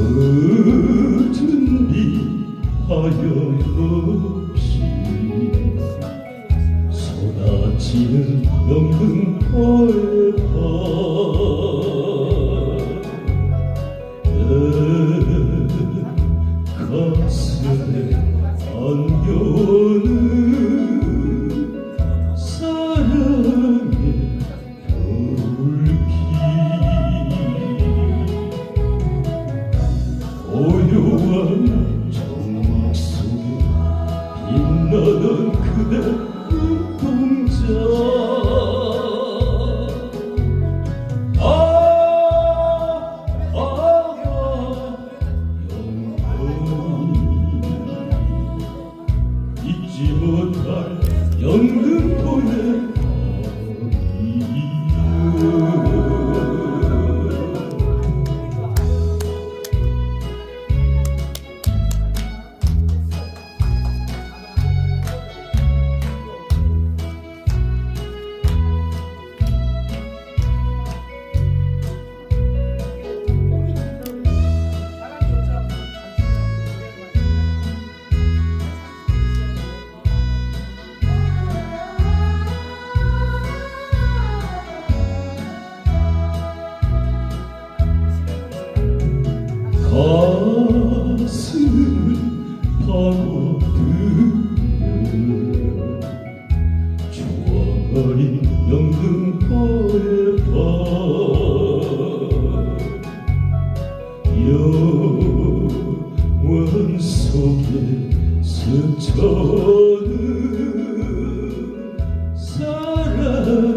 그 준비하여 없이 쏟아지는 영등포의 밤내 가슴에 안겨. 고요한 정막 속에 빛나는 그대 눈동자. 아, 아, 영원히 파고드는 좋아버린 영등포의 밤 영원 속에 스쳐는 사랑의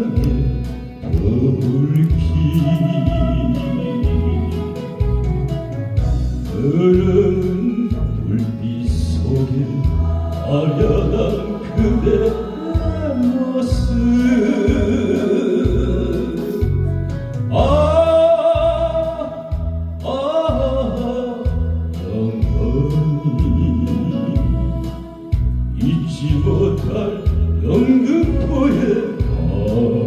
불길 불빛 속에 아련한 그대의 모습. 아, 아, 영원히 잊지 못할 영등포의 밤